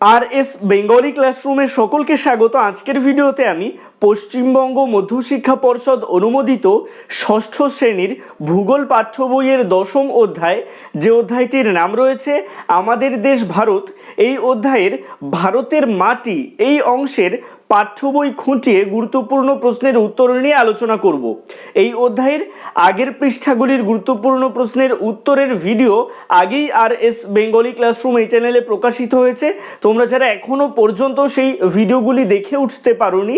আর S Bengali ক্লাসরুমে সকলকে স্বাগত। আজকের ভিডিওতে আমি পশ্চিমবঙ্গ মধ্যশিক্ষা পর্ষদ অনুমোদিত ষষ্ঠ শ্রেণির ভূগোল পাঠ্য বইয়ের দশম অধ্যায় যে অধ্যায়টির নাম রয়েছে আমাদের দেশ ভারত, এই অধ্যায়ের ভারতের মাটি, এই অংশের পাঠ্য বই খুঁটিয়ে গুরুত্বপূর্ণ প্রশ্নের উত্তর নিয়ে আলোচনা করব। এই অধ্যায়ের আগের পৃষ্ঠাগুলির গুরুত্বপূর্ণ প্রশ্নের উত্তরের ভিডিও আগেই আর এস বেঙ্গলি ক্লাসরুম এই চ্যানেলে প্রকাশিত হয়েছে। তোমরা যারা এখনও পর্যন্ত সেই ভিডিওগুলি দেখে উঠতে পারোনি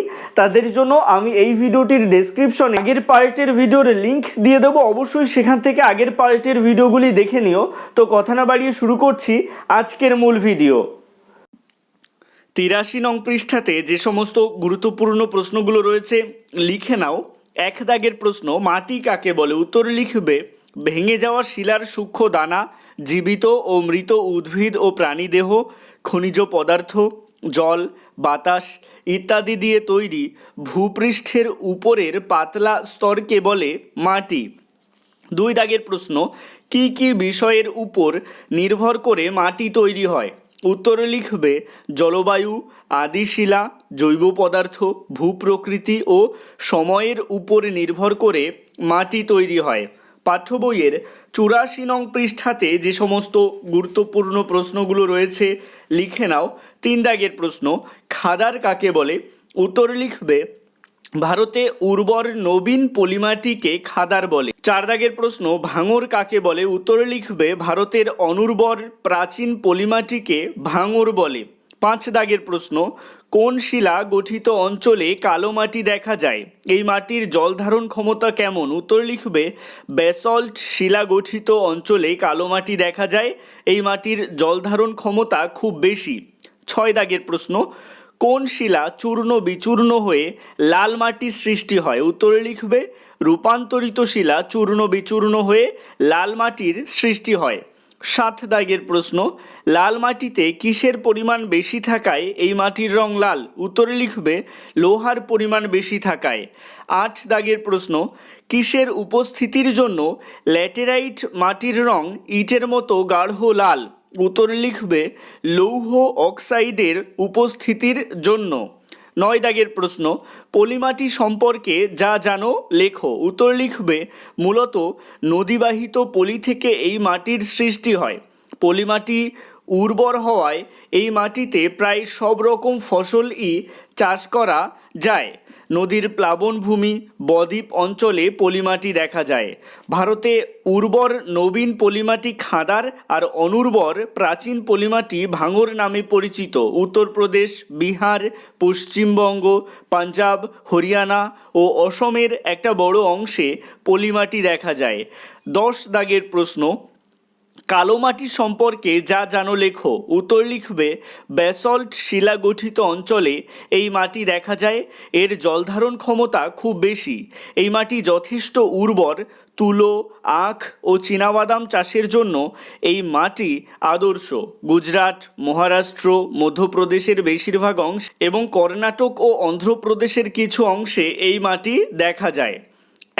তাদের জন্য আমি এই ভিডিওটির ডেসক্রিপশনে আগের পার্টের ভিডিওর লিংক দিয়ে দেবো। অবশ্যই সেখান থেকে আগের পার্টের ভিডিওগুলি দেখে নিও। তো কথা না বাড়িয়ে শুরু করছি আজকের মূল ভিডিও। তিরাশি নং পৃষ্ঠাতে যে সমস্ত গুরুত্বপূর্ণ প্রশ্নগুলো রয়েছে, লিখে নাও। এক দাগের প্রশ্ন, মাটি কাকে বলে? উত্তর লিখবে, ভেঙে যাওয়া শিলার সূক্ষ্ম দানা, জীবিত ও মৃত উদ্ভিদ ও প্রাণীদেহ, খনিজ পদার্থ, জল, বাতাস ইত্যাদি দিয়ে তৈরি ভূপৃষ্ঠের উপরের পাতলা স্তরকে বলে মাটি। দুই দাগের প্রশ্ন, কি কি বিষয়ের উপর নির্ভর করে মাটি তৈরি হয়? উত্তরে লিখবে, জলবায়ু, আদিশিলা, জৈব পদার্থ, ভূপ্রকৃতি ও সময়ের উপর নির্ভর করে মাটি তৈরি হয়। পাঠ্য বইয়ের চুরাশি নং পৃষ্ঠাতে যে সমস্ত গুরুত্বপূর্ণ প্রশ্নগুলো রয়েছে, লিখে নাও। তিন দাগের প্রশ্ন খাদার কাকে বলে? উত্তর লিখবে, ভারতে উর্বর নবীন পলিমাটিকে খাদার বলে। চার দাগের প্রশ্ন, ভাঙর কাকে বলে? উত্তরে লিখবে, ভারতের অনুর্বর প্রাচীন পলিমাটিকে ভাঙর বলে। পাঁচ দাগের প্রশ্ন, কোন শিলা গঠিত অঞ্চলে কালো মাটি দেখা যায়? এই মাটির জল ধারণ ক্ষমতা কেমন? উত্তর লিখবে, ব্যাসল্ট শিলা গঠিত অঞ্চলে কালো মাটি দেখা যায়। এই মাটির জল ধারণ ক্ষমতা খুব বেশি। ছয় দাগের প্রশ্ন কোন শিলা চূর্ণ বিচূর্ণ হয়ে লাল মাটির সৃষ্টি হয়? উত্তরে লিখবে, রূপান্তরিত শিলা চূর্ণ বিচূর্ণ হয়ে লাল মাটির সৃষ্টি হয়। সাত দাগের প্রশ্ন, লাল মাটিতে কিসের পরিমাণ বেশি থাকায় এই মাটির রং লাল? উত্তরে লিখবে, লোহার পরিমাণ বেশি থাকায়। আট দাগের প্রশ্ন, কিসের উপস্থিতির জন্য ল্যাটেরাইট মাটির রং ইটের মতো গাঢ় লাল? উত্তর লিখবে, লৌহ অক্সাইডের উপস্থিতির জন্য। নয় দাগের প্রশ্ন, পলিমাটি সম্পর্কে যা জানো, লেখো। উত্তর লিখবে, মূলত নদীবাহিত পলি থেকে এই মাটির সৃষ্টি হয়। পলিমাটি উর্বর হওয়ায় এই মাটিতে প্রায় সব রকম ফসলই চাষ করা যায়। নদীর প্লাবনভূমি বদ্বীপ অঞ্চলে পলিমাটি দেখা যায়। ভারতে উর্বর নবীন পলিমাটি খাদার আর অনুর্বর প্রাচীন পলিমাটি ভাঙর নামে পরিচিত। উত্তরপ্রদেশ, বিহার, পশ্চিমবঙ্গ, পাঞ্জাব, হরিয়ানা ও অসমের একটা বড় অংশে পলিমাটি দেখা যায়। দশ দাগের প্রশ্ন কালো মাটি সম্পর্কে যা জানো লেখো। উত্তর লিখবে, ব্যাসল্ট শিলা গঠিত অঞ্চলে এই মাটি দেখা যায়। এর জলধারণ ক্ষমতা খুব বেশি। এই মাটি যথেষ্ট উর্বর, তুলো, আখ ও চীনাবাদাম চাষের জন্য এই মাটি আদর্শ। গুজরাট, মহারাষ্ট্র, মধ্যপ্রদেশের বেশিরভাগ অংশ এবং কর্ণাটক ও অন্ধ্রপ্রদেশের কিছু অংশে এই মাটি দেখা যায়।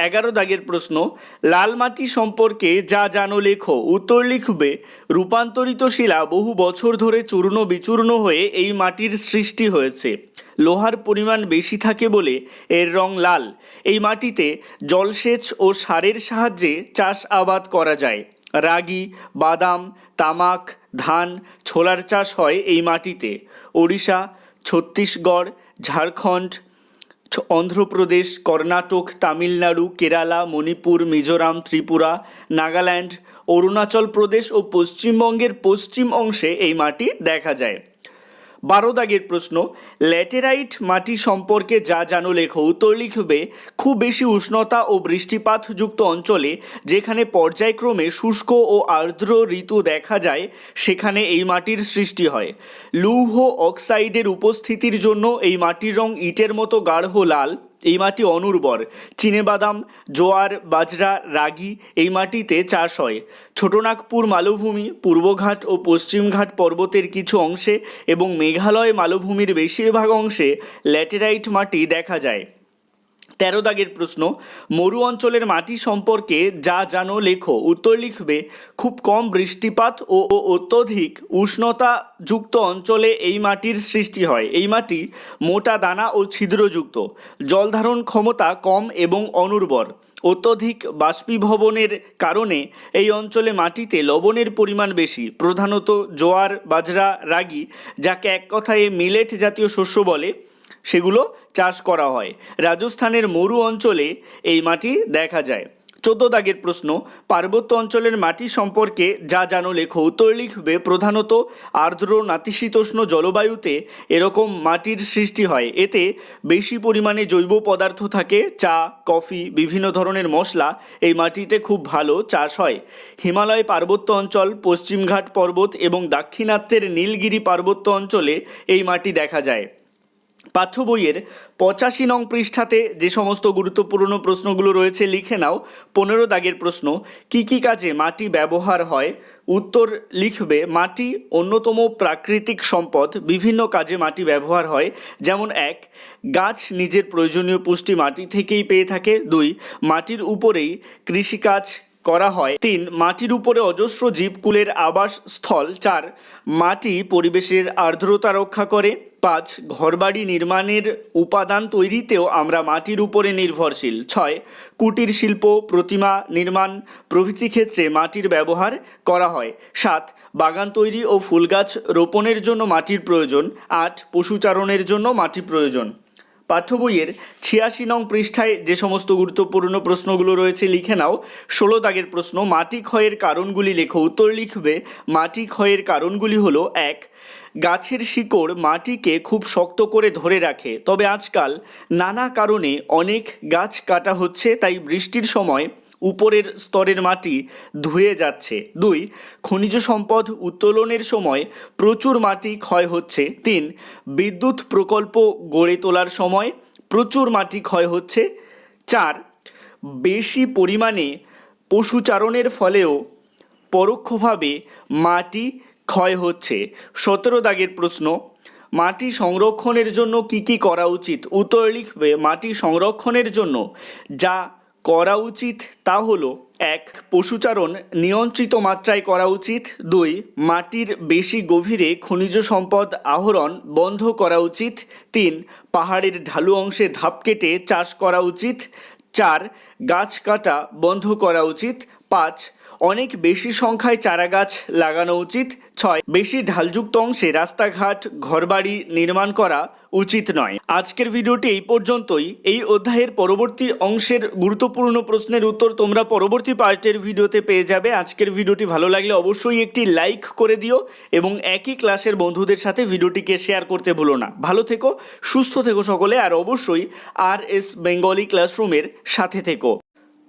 এগারো দাগের প্রশ্ন, লাল মাটি সম্পর্কে যা জানো লেখো। উত্তর লিখবে, রূপান্তরিত শিলা বহু বছর ধরে চূর্ণ বিচূর্ণ হয়ে এই মাটির সৃষ্টি হয়েছে। লোহার পরিমাণ বেশি থাকে বলে এর রং লাল। এই মাটিতে জলসেচ ও সারের সাহায্যে চাষ আবাদ করা যায়। রাগি, বাদাম, তামাক, ধান, ছোলার চাষ হয় এই মাটিতে। ওড়িশা, ছত্তিশগড়, ঝাড়খণ্ড অন্ধ্রপ্রদেশ, কর্ণাটক, তামিলনাড়ু, কেরালা, মণিপুর, মিজোরাম, ত্রিপুরা, নাগাল্যান্ড, অরুণাচল প্রদেশ ও পশ্চিমবঙ্গের পশ্চিম অংশে এই মাটি দেখা যায়। বারো দাগের প্রশ্ন, ল্যাটেরাইট মাটি সম্পর্কে যা জানো লেখো উত্তর লিখবে, খুব বেশি উষ্ণতা ও বৃষ্টিপাতযুক্ত অঞ্চলে যেখানে পর্যায়ক্রমে শুষ্ক ও আর্দ্র ঋতু দেখা যায়, সেখানে এই মাটির সৃষ্টি হয়। লৌহ অক্সাইডের উপস্থিতির জন্য এই মাটির রং ইটের মতো গাঢ় লাল। এই মাটি অনুর্বর। চিনেবাদাম জোয়ার, বাজরা, রাগি এই মাটিতে চাষ হয়। ছোটনাগপুর মালভূমি, পূর্বঘাট ও পশ্চিমঘাট পর্বতের কিছু অংশে এবং মেঘালয় মালভূমির বেশিরভাগ অংশে ল্যাটেরাইট মাটি দেখা যায়। তেরো দাগের প্রশ্ন, মরু অঞ্চলের মাটি সম্পর্কে যা জানো লেখো। উত্তর লিখবে, খুব কম বৃষ্টিপাত ও অত্যধিক উষ্ণতাযুক্ত অঞ্চলে এই মাটির সৃষ্টি হয়। এই মাটি মোটা দানা ও ছিদ্রযুক্ত। জলধারণ ক্ষমতা কম এবং অনুর্বর। অত্যধিক বাষ্পীভবনের কারণে এই অঞ্চলে মাটিতে লবণের পরিমাণ বেশি। প্রধানত জোয়ার, বাজরা, রাগি, যাকে এক কথায় মিলেট জাতীয় শস্য বলে। সেগুলো চাষ করা হয়। রাজস্থানের মরু অঞ্চলে এই মাটি দেখা যায়। চোদ্দ দাগের প্রশ্ন, পার্বত্য অঞ্চলের মাটি সম্পর্কে যা জানো লেখো। প্রধানত আর্দ্র নাতিশীতোষ্ণ জলবায়ুতে এরকম মাটির সৃষ্টি হয়। এতে বেশি পরিমাণে জৈব পদার্থ থাকে, চা, কফি, বিভিন্ন ধরনের মশলা এই মাটিতে খুব ভালো চাষ হয়। হিমালয় পার্বত্য অঞ্চল, পশ্চিমঘাট পর্বত এবং দাক্ষিণাত্যের নীলগিরি পার্বত্য অঞ্চলে এই মাটি দেখা যায়। পাঠ্য বইয়ের পঁচাশি নং পৃষ্ঠাতে যে সমস্ত গুরুত্বপূর্ণ প্রশ্নগুলো রয়েছে লিখে নাও। পনেরো দাগের প্রশ্ন, কি কি কাজে মাটি ব্যবহার হয়? উত্তর লিখবে, মাটি অন্যতম প্রাকৃতিক সম্পদ, বিভিন্ন কাজে মাটি ব্যবহার হয়। যেমন এক, গাছ নিজের প্রয়োজনীয় পুষ্টি মাটি থেকেই পেয়ে থাকে। দুই, মাটির উপরেই কৃষিকাজ করা হয়। তিন, মাটির উপরে অজস্র জীবকুলের আবাস স্থল চার, মাটি পরিবেশের আর্দ্রতা রক্ষা করে। পাঁচ, ঘরবাড়ি নির্মাণের উপাদান তৈরিতেও আমরা মাটির উপরে নির্ভরশীল। ছয়, কুটির শিল্প, প্রতিমা নির্মাণ প্রভৃতি ক্ষেত্রে মাটির ব্যবহার করা হয়। সাত, বাগান তৈরি ও ফুল গাছ রোপণের জন্য মাটির প্রয়োজন। আট, পশুচারণের জন্য মাটি প্রয়োজন। পাঠ্য বইয়ের ছিয়াশি নং পৃষ্ঠায় যে সমস্ত গুরুত্বপূর্ণ প্রশ্নগুলো রয়েছে লিখে নাও। ষোলো দাগের প্রশ্ন মাটি ক্ষয়ের কারণগুলি লেখো। উত্তর লিখবে মাটি ক্ষয়ের কারণগুলি হলো এক, গাছের শিকড় মাটিকে খুব শক্ত করে ধরে রাখে। তবে আজকাল নানা কারণে অনেক গাছ কাটা হচ্ছে, তাই বৃষ্টির সময় উপরের স্তরের মাটি ধুয়ে যাচ্ছে। দুই, খনিজ সম্পদ উত্তোলনের সময় প্রচুর মাটি ক্ষয় হচ্ছে। তিন, বিদ্যুৎ প্রকল্প গড়ে তোলার সময় প্রচুর মাটি ক্ষয় হচ্ছে। চার, বেশি পরিমাণে পশুচারণের ফলেও পরোক্ষভাবে মাটি ক্ষয় হচ্ছে। সতেরো দাগের প্রশ্ন, মাটি সংরক্ষণের জন্য কি কি করা উচিত? উত্তর লিখবে, মাটি সংরক্ষণের জন্য, যা করা উচিত তা হলো, এক, পশুচারণ নিয়ন্ত্রিত মাত্রায় করা উচিত। দুই, মাটির বেশি গভীরে খনিজ সম্পদ আহরণ বন্ধ করা উচিত। তিন, পাহাড়ের ঢালু অংশে ধাপ কেটে চাষ করা উচিত। চার, গাছ কাটা বন্ধ করা উচিত। পাঁচ অনেক বেশি সংখ্যায় চারা গাছ লাগানো উচিত। ছয়, বেশি ঢালযুক্ত অংশে রাস্তাঘাট, ঘরবাড়ি নির্মাণ করা উচিত নয়। আজকের ভিডিওটি এই পর্যন্তই। এই অধ্যায়ের পরবর্তী অংশের গুরুত্বপূর্ণ প্রশ্নের উত্তর তোমরা পরবর্তী পার্টের ভিডিওতে পেয়ে যাবে। আজকের ভিডিওটি ভালো লাগলে অবশ্যই একটি লাইক করে দিও এবং একই ক্লাসের বন্ধুদের সাথে ভিডিওটিকে শেয়ার করতে ভুলো না। ভালো থেকো, সুস্থ থেকো সকলে, আর অবশ্যই আর এস বেঙ্গলি ক্লাসরুমের সাথে থেকো।